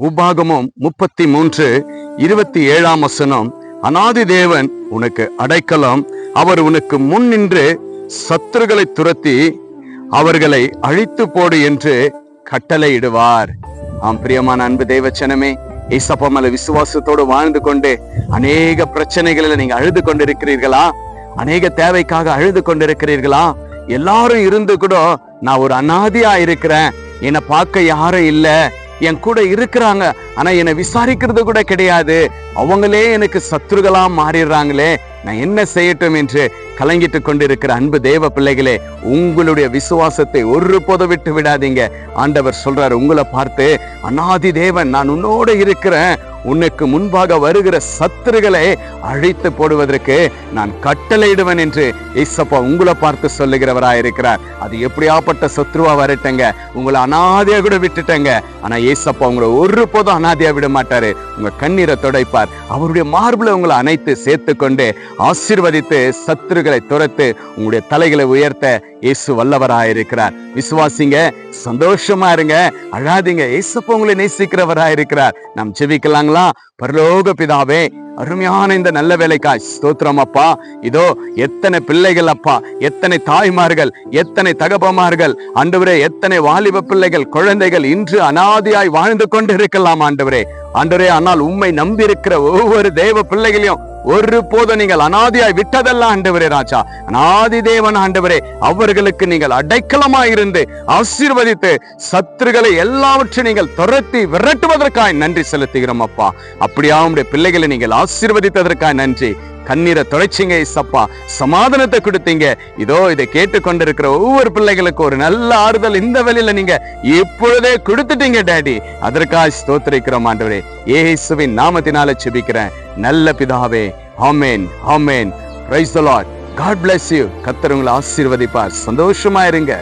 உபாகமம் முப்பத்தி மூன்று இருபத்தி ஏழாம் வசனம். அனாதி தேவன் உனக்கு அடைக்கலம். அவர் உனக்கு முன் நின்று சத்துருகளை துரத்தி அவர்களை அழித்து போடு என்று கட்டளையிடுவார். ஆம் பிரியமான அன்பு தேவச்சனமே ஏசப்பா மேல விசுவாசத்தோடு வாழ்ந்து கொண்டு அநேக பிரச்சனைகளில் நீங்க அழுது கொண்டிருக்கிறீர்களா? அநேக தேவைக்காக அழுது கொண்டிருக்கிறீர்களா? எல்லாரும் இருந்து கூட நான் ஒரு அனாதியா இருக்கிறேன். என்னை பார்க்க யாரும் இல்லை. என் கூட இருக்கிறாங்க. ஆனா என்னை விசாரிக்கிறது கூட கிடையாது. அவங்களே எனக்கு சத்துருகளா மாறிடுறாங்களே. நான் என்ன செய்யட்டும் என்று கலங்கிட்டு கொண்டிருக்கிற அன்பு தேவ பிள்ளைகளே உங்களுடைய விசுவாசத்தை ஒரு போத விட்டு விடாதீங்க. ஆண்டவர் சொல்றாரு உங்களை பார்த்து அனாதி தேவன் நான் உன்னோட இருக்கிறேன். உனக்கு முன்பாக வருகிற சத்துருகளை அழித்து போடுவதற்கு நான் கட்டளையிடுவேன் என்று இசப்பா உங்களை பார்த்து சொல்லுகிறவராயிருக்கிறார். அது எப்படியாப்பட்ட சத்ருவா வரட்டங்க. உங்களை அனாதையா கூட விட்டுட்டங்க. ஆனா ஏசப்பா உங்களை ஒரு போதும் அனாதையா விட மாட்டாரு. உங்க கண்ணீரை துடைப்பார். அவருடைய மார்புல உங்களை அனைத்து சேர்த்து கொண்டு ஆசீர்வதித்து சத்துருகளை துரத்து உங்களுடைய தலைகளை உயர்த்த இயேசு வல்லவராயிருக்கிறார். விசுவாசிங்க சந்தோஷமா இருங்க. அழாதீங்க. ஏசப்பா உங்களை நேசிக்கிறவரா இருக்கிறார் நாம் ஜெபிக்கலாங்களா? பரலோக பிதாவே அருமையான இந்த நல்ல வேலைக்காய். ஸ்தோத்திரம் அப்பா. இதோ எத்தனை பிள்ளைகள் அப்பா. எத்தனை தாய்மார்கள். எத்தனை தகப்பமார்கள். ஆண்டவரே எத்தனை வாலிப பிள்ளைகள் குழந்தைகள் இன்று அனாதியாய் வாழ்ந்து கொண்டு இருக்கலாம் ஆண்டவரே. ஆண்டவரே ஆனால் உம்மை நம்பியிருக்கிற ஒவ்வொரு தெய்வ பிள்ளைகளையும் ஒரு போதும் நீங்கள் அனாதியாய் விட்டதெல்லாம் ஆண்டவரே ராஜா. அனாதி தேவன் ஆண்டவரே அவர்களுக்கு நீங்கள் அடைக்கலமாய் இருந்து ஆசீர்வதித்து சத்துருகளை எல்லாவற்றையும் நீங்கள் துரத்தி விரட்டுவதற்காய் நன்றி செலுத்துகிறோம் அப்பா. அப்படியா உங்களுடைய பிள்ளைகளை நீங்கள் ஆசீர்வதித்ததற்காய் நன்றி. கண்ணீரை தொலைச்சிங்க இசப்பா சமாதானத்தை கொடுத்தீங்க. இதோ இதை கேட்டுக்கொண்டிருக்கிற ஒவ்வொரு பிள்ளைகளுக்கு ஒரு நல்ல ஆறுதல் இந்த வழியில நீங்க இப்பொழுதே கொடுத்துட்டீங்க டேடி. அதற்காக ஸ்தோத்திரிக்கிறோம் ஆண்டவரே. ஏசுவின் நாமத்தினால செபிக்கிறேன் நல்ல பிதாவே ஆமேன் ஆமேன். Praise the lord god bless you கத்தர் உங்களை ஆசீர்வதிப்பார். சந்தோஷமா இருங்க.